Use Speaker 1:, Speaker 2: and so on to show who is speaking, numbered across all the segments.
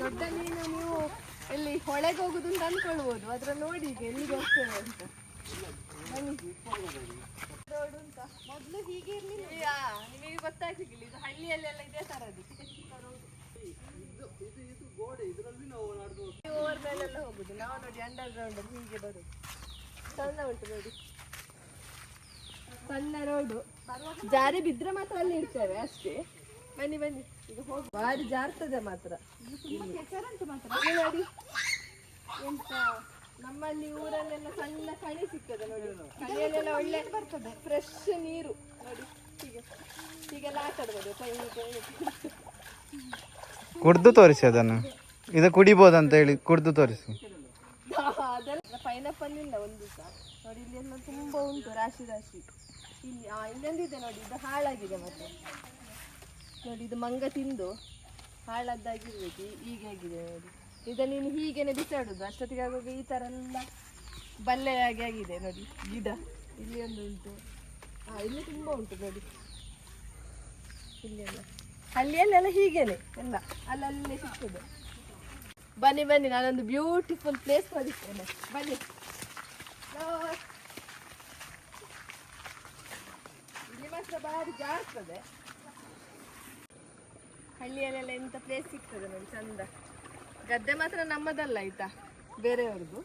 Speaker 1: ದೊಡ್ಡ ಮೀನು ನೀವು ಎಲ್ಲಿ ಹೊಳೆಗೆ ಹೋಗುದು ಅಂತ ಅನ್ಕೊಳ್ಬೋದು. ಅದ್ರ ನೋಡಿ ಈಗ ಎಲ್ಲಿಗೆ ಹೋಗ್ತೇವೆ ಅಂತ. ಮೊದ್ಲು ರೋಡ್ ಉಂಟಾ ಮೊದಲು ಹೀಗೆ ಇರ್ಲಿಲ್ಲ. ನಿಮಗೆ ಗೊತ್ತಾಗ್ಲಿಕ್ಕಿಲ್ಲ. ಇದು ಹಳ್ಳಿಯಲ್ಲೆಲ್ಲ ಇದೇ ತರದ್ದು. ಚಿಕ್ಕ ಚಿಕ್ಕ ರೋಡ್ ಓವರ್ ಮೇಲೆಲ್ಲ ಹೋಗುದು. ನಾವು ನೋಡಿ ಅಂಡರ್ ಗ್ರೌಂಡ್ ಅಲ್ಲಿ ಹೀಗೆ ಬರುದು. ಚಂದ ಉಂಟು ನೋಡಿ. ಸಣ್ಣ ರೋಡು ಜಾರಿ ಬಿದ್ರೆ ಮಾತ್ರ ಅಲ್ಲಿ ಇರ್ತೇವೆ ಅಷ್ಟೇ. ಬನ್ನಿ ಬನ್ನಿ. ಭಾರಿ ಜಾರ್ತದೆ ಮಾತ್ರ. ನೋಡಿ ಎಂತ ನಮ್ಮಲ್ಲಿ ಊರಲ್ಲೆಲ್ಲ ಸಣ್ಣ ಕಣಿ ಸಿಗ್ತದೆ ನೋಡಿ. ಕಣಿಯಲ್ಲೆಲ್ಲ ಒಳ್ಳೆ ಬರ್ತದೆ ಫ್ರೆಶ್ ನೀರು ನೋಡಿ. ಹೀಗೆ ಹೀಗೆಲ್ಲ ಆಟ ಆಡ್ಬೋದು ಕೈ ಕೈ
Speaker 2: ಕುಡ್ದು ತೋರಿಸಿ ಅದನ್ನು. ಇದು ಕುಡಿಬೋದಂತ ಹೇಳಿ ಕುಡ್ದು ತೋರಿಸಿ.
Speaker 1: ಅದೆಲ್ಲ ಪೈನಾಪಲ್ ಇಲ್ಲ ಒಂದು ಸಹ ನೋಡಿ ಇಲ್ಲಿ ಎಲ್ಲ ತುಂಬಾ ಉಂಟು ರಾಶಿ ರಾಶಿ. ಇಲ್ಲಿ ಆ ಇನ್ನೊಂದಿದೆ ನೋಡಿ ಇದು ಹಾಳಾಗಿದೆ ಮತ್ತೆ. ನೋಡಿ, ಇದು ಮಂಗ ತಿಂದು ಹಾಳದ್ದಾಗಿರ್ಬೇಕು. ಹೀಗೆ ಆಗಿದೆ ನೋಡಿ. ಇದ ನೀನು ಹೀಗೇನೆ ಬಿಸಾಡುದು. ಅಷ್ಟೊತ್ತಿಗೆ ಆಗುವಾಗ ಈ ಥರ ಎಲ್ಲ ಬಲ್ಲೆಯಾಗಿ ಆಗಿದೆ ನೋಡಿ, ಗಿಡ. ಇಲ್ಲಿ ಒಂದು ಉಂಟು. ಹಾ ಇಲ್ಲಿ ತುಂಬಾ ಉಂಟು ನೋಡಿ. ಇಲ್ಲಿ ಎಲ್ಲ ಹಳ್ಳಿಯಲ್ಲೆಲ್ಲ ಹೀಗೇನೆ ಎಲ್ಲ. ಅಲ್ಲಲ್ಲೇ ಸಿಗ್ತದೆ. ಬನ್ನಿ ಬನ್ನಿ, ನಾನೊಂದು ಬ್ಯೂಟಿಫುಲ್ ಪ್ಲೇಸ್ ತೋರಿಸ್ತೇನೆ ಬನ್ನಿ. ಇಲ್ಲಿ ಮಾತ್ರ ಭಾರಿ ಜಾರ್ತದೆ. ಹಳ್ಳಿಯಲ್ಲೆಲ್ಲ ಎಂತ ಪ್ಲೇಸ್ ಸಿಗ್ತದೆ ನೋಡಿ, ಚಂದ. ಗದ್ದೆ ಮಾತ್ರ ನಮ್ಮದಲ್ಲ ಆಯ್ತಾ? ಬೇರೆಯವ್ರದ್ದು.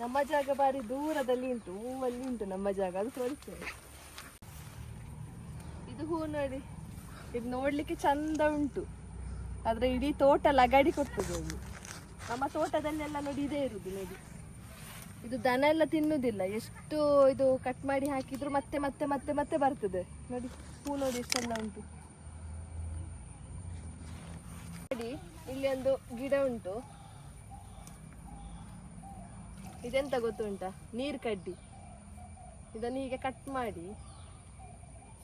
Speaker 1: ನಮ್ಮ ಜಾಗ ಬಾರಿ ದೂರದಲ್ಲಿ ಉಂಟು, ಹೂವಲ್ಲಿ ಉಂಟು ನಮ್ಮ ಜಾಗ, ಅದು ತೋರಿಸ್ತೇವೆ ಇದು ಹೂ ನೋಡಿ, ಇದು ನೋಡ್ಲಿಕ್ಕೆ ಚಂದ ಉಂಟು. ಆದ್ರೆ ಇಡೀ ತೋಟ ಲಗಾಡಿ ಕೊಡ್ತದೆ ಅದು. ನಮ್ಮ ತೋಟದಲ್ಲೆಲ್ಲ ನೋಡಿ ಇದೇ ಇರುದು ನೋಡಿ. ಇದು ದನ ಎಲ್ಲ ತಿನ್ನುವುದಿಲ್ಲ ಎಷ್ಟು ಇದು ಕಟ್ ಮಾಡಿ ಹಾಕಿದ್ರು ಮತ್ತೆ ಮತ್ತೆ ಮತ್ತೆ ಮತ್ತೆ ಬರ್ತದೆ. ನೋಡಿ, ಹೂ ನೋಡಿ ಎಷ್ಟು ಚಂದ ಉಂಟು ನೋಡಿ ಇಲ್ಲಿ ಒಂದು ಗಿಡ ಉಂಟು. ಇದೆಂತ ಗೊತ್ತುಂಟಾ ನೀರ್ ಕಡ್ಡಿ. ಇದನ್ನು ಹೀಗೆ ಕಟ್ ಮಾಡಿ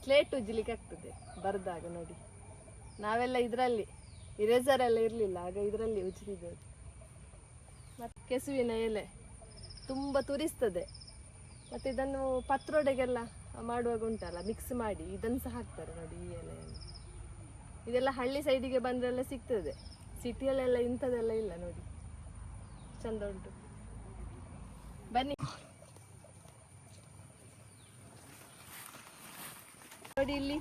Speaker 1: ಸ್ಲೇಟ್ ಉಜ್ಜಲಿಕ್ಕೆ ಆಗ್ತದೆ, ಬರ್ದಾಗ ನೋಡಿ. ನಾವೆಲ್ಲ ಇದರಲ್ಲಿ ಇರೇಸರ್ ಎಲ್ಲ ಇರಲಿಲ್ಲ, ಆಗ ಇದರಲ್ಲಿ ಉಜ್ಜಿದ್ದು ಮತ್ತು ಕೆಸುವಿನ ಎಲೆ ತುಂಬ ತುರಿಸ್ತದೆ. ಮತ್ತು ಇದನ್ನು ಪತ್ರೊಡೆಗೆಲ್ಲ ಮಾಡುವಾಗ ಉಂಟಲ್ಲ ಮಿಕ್ಸ್ ಮಾಡಿ ಇದನ್ನು ಸಹ ಹಾಕ್ತಾರೆ ನೋಡಿ ಈ ಎಲೆಯನ್ನು. ಇದೆಲ್ಲ ಹಳ್ಳಿ ಸೈಡಿಗೆ ಬಂದರೆಲ್ಲ ಸಿಗ್ತದೆ. ಸಿಟಿಯಲ್ಲೆಲ್ಲ ಇಂಥದ್ದೆಲ್ಲ ಇಲ್ಲ ನೋಡಿ. ಚಂದ ಉಂಟು. ಬನ್ನಿ. ನೋಡಿ ಇಲ್ಲಿ,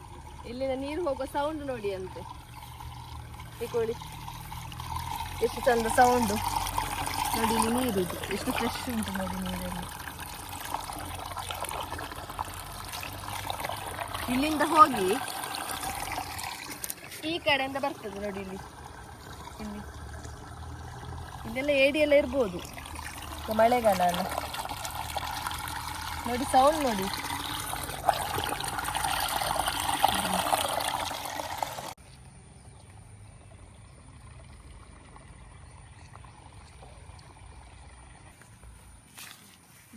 Speaker 1: ಇಲ್ಲಿನ ನೀರು ಹೋಗೋ ಸೌಂಡ್ ನೋಡಿ ಅಂತೆ. ತಿಳ್ಕೊಳ್ಳಿ ಎಷ್ಟು ಚಂದ ಸೌಂಡು ನೋಡಿ ಇಲ್ಲಿ ನೀರು ಇದು. ಎಷ್ಟು ಫ್ರೆಶ್ ಉಂಟು ನೋಡಿ ನೀರಲ್ಲಿ. ಇಲ್ಲಿಂದ ಹೋಗಿ ಈ ಕಡೆಯಿಂದ ಬರ್ತದೆ ನೋಡಿ ಇಲ್ಲಿ. ಇಲ್ಲಿ ಏಡಿ ಎಲ್ಲ ಇರ್ಬೋದು. ಮಳೆಗಾಲ ಅಲ್ಲ. ನೋಡಿ ಸೌಂಡ್ ನೋಡಿ.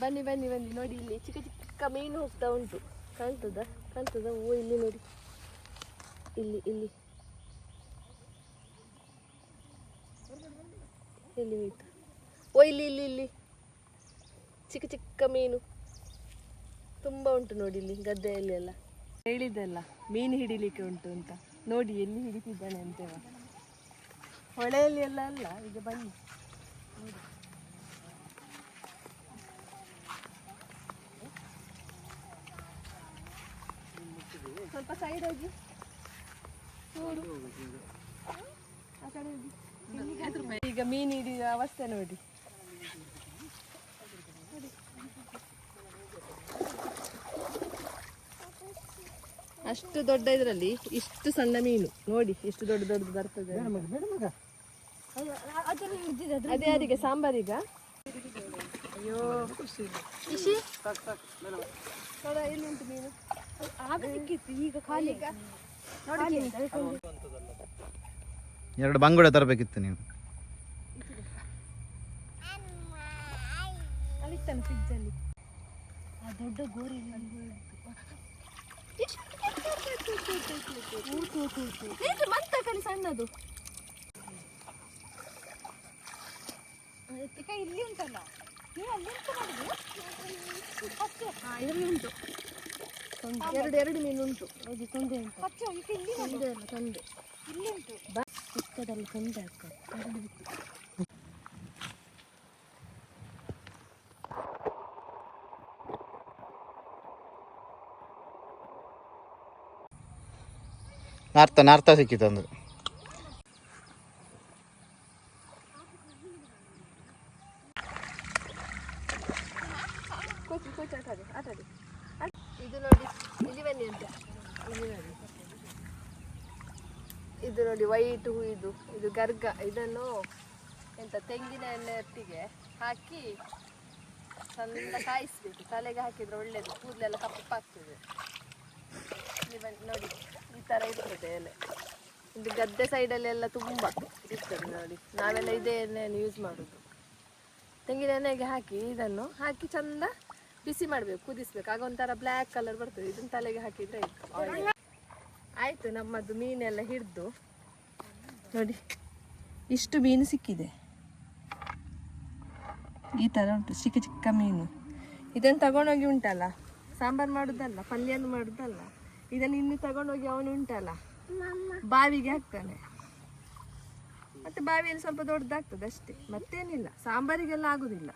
Speaker 1: ಬನ್ನಿ ಬನ್ನಿ ಬನ್ನಿ. ನೋಡಿ, ಇಲ್ಲಿ ಚಿಕ್ಕ ಚಿಕ್ಕ ಮೀನು ಹೋಗ್ತಾ ಉಂಟು. ಕಾಣ್ತದ? ಕಾಣ್ತದ? ಓ, ಇಲ್ಲಿ ನೋಡಿ. ಇಲ್ಲಿ ಇಲ್ಲಿ. ಇಲ್ಲಿ ಹೋಯ್ತು ಓ, ಇಲ್ಲಿ ಇಲ್ಲಿ ಇಲ್ಲಿ. ಚಿಕ್ಕ ಚಿಕ್ಕ ಮೀನು. ತುಂಬ ಉಂಟು ನೋಡಿ ಇಲ್ಲಿ, ಗದ್ದೆಯಲ್ಲಿ ಎಲ್ಲ. ಹೇಳಿದಲ್ಲ ಮೀನು ಹಿಡಿಲಿಕ್ಕೆ ಉಂಟು ಅಂತ. ನೋಡಿ, ಎಲ್ಲಿ ಹಿಡಿತಿದ್ದಾನೆ ಅಂತೇವ ಹೊಳೆಯಲ್ಲಿ ಎಲ್ಲ ಅಲ್ಲ, ಈಗ ಬನ್ನಿ. ಸ್ವಲ್ಪ ಸೈಡ್ ಹೋಗಿ. ನೋಡು. ಆ ಕಡೆ ಹೋಗಿ. ಈಗ ಮೀನು ಹಿಡಿಯುವ ಅವಸ್ಥೆ ನೋಡಿ. ಅಷ್ಟು ದೊಡ್ಡ ಇದರಲ್ಲಿ ಇಷ್ಟು ಸಣ್ಣ ಮೀನು. ನೋಡಿ ಎಷ್ಟು ದೊಡ್ಡ ದೊಡ್ಡದು ಬರ್ತದೆ. ಅದೇ ಅದಕ್ಕೆ ಸಾಂಬಾರಿಗ ಅಯ್ಯೋ. ಇಶಿ ನೋಡ ಎಲ್ಲಿ ಉಂಟು ಮೀನು. ಆಗ ಸಿಕ್ಕಿತ್ತು ಈಗ ಖಾಲಿ
Speaker 2: ಎರಡು ಬಂಗುಡೆ ತರಬೇಕಿತ್ತು ನೀವು
Speaker 1: ಅಲ್ಲಿತ್ತಾನೆ ಫ್ರಿಜ್ ಅಲ್ಲಿ. ಆ ದೊಡ್ಡ ಗೋರಿ ಮಂತ ಕಲಿ ಸಣ್ಣದು? ಇಲ್ಲಿ ಉಂಟಲ್ಲ? ನೀವು ಅಲ್ಲಿ? ಹಾ, ಇದರಲ್ಲಿ ಉಂಟು. ಎರಡು ಎರಡು ಮೀನು ಉಂಟು. ಹೌದು ತೊಂಡೆ ಉಂಟು. ತೊಂಡೆ ಅಲ್ಲ ಉಂಟು. ಬಾ ಚಿಕ್ಕದಲ್ಲಿ ತೊಂದೆ ಹಾಕೋದು
Speaker 2: ನಾರ್ತ ನಾರ್ತ ಸಿಕ್ಕಿತ್ತು ಒಂದು
Speaker 1: ಆಟಾಡಿ ಇದು ನೋಡಿ ಇಲ್ಲಿ ಬನ್ನಿ ಅಂತ. ಇಲ್ಲಿ ನೋಡಿ ಇದು ನೋಡಿ ವೈಟ್ ಹೂ ಇದು ಇದು ಗರ್ಗ ಇದನ್ನು ಎಂತ ತೆಂಗಿನ ಎಣ್ಣೆ ಒಟ್ಟಿಗೆ ಹಾಕಿ ಚಂದ ಕಾಯಿಸ್ಬೇಕು. ತಲೆಗೆ ಹಾಕಿದ್ರೆ ಒಳ್ಳೇದು. ಕೂದಲೆಲ್ಲ ಕಪ್ಪಾಗ್ತದೆ ಇಲ್ಲಿ ಬನ್ನಿ ನೋಡಿ. ಥರ ಇರ್ತದೆ ಎಲೆ. ಇದು ಗದ್ದೆ ಸೈಡಲ್ಲೆಲ್ಲ ತುಂಬ ಇರ್ತದೆ ನೋಡಿ. ನಾವೆಲ್ಲ ಇದೇ ಎಣ್ಣೆಯನ್ನು ಯೂಸ್ ಮಾಡೋದು. ತೆಂಗಿನ ಎಣ್ಣೆಗೆ ಹಾಕಿ ಇದನ್ನು ಹಾಕಿ ಚಂದ ಬಿಸಿ ಮಾಡಬೇಕು, ಕುದಿಸ್ಬೇಕು. ಆಗ ಒಂಥರ ಬ್ಲ್ಯಾಕ್ ಕಲರ್ ಬರ್ತದೆ. ಇದನ್ನ ತಲೆಗೆ ಹಾಕಿದ್ರೆ ಆಯ್ತು. ಆಯ್ತು, ನಮ್ಮದು ಮೀನೆಲ್ಲ ಹಿಡಿದು. ನೋಡಿ, ಇಷ್ಟು ಮೀನು ಸಿಕ್ಕಿದೆ. ಈ ಥರ ಉಂಟು, ಚಿಕ್ಕ ಚಿಕ್ಕ ಮೀನು. ಇದನ್ನು ತಗೊಂಡೋಗಿ ಉಂಟಲ್ಲ? ಸಾಂಬಾರು ಮಾಡೋದಲ್ಲ, ಪಲ್ಯನು ಮಾಡೋದಲ್ಲ? ಇದನ್ನು ಇನ್ನು ತಗೊಂಡೋಗಿ ಅವನು ಉಂಟಲ್ಲ? ಬಾವಿಗೆ ಹಾಕ್ತಾನೆ. ಮತ್ತೆ ಬಾವಿಯಲ್ಲಿ ಸ್ವಲ್ಪ ದೊಡ್ಡದಾಗ್ತದೆ ಅಷ್ಟೇ. ಮತ್ತೇನಿಲ್ಲ. ಸಾಂಬಾರಿಗೆಲ್ಲ ಆಗುದಿಲ್ಲ.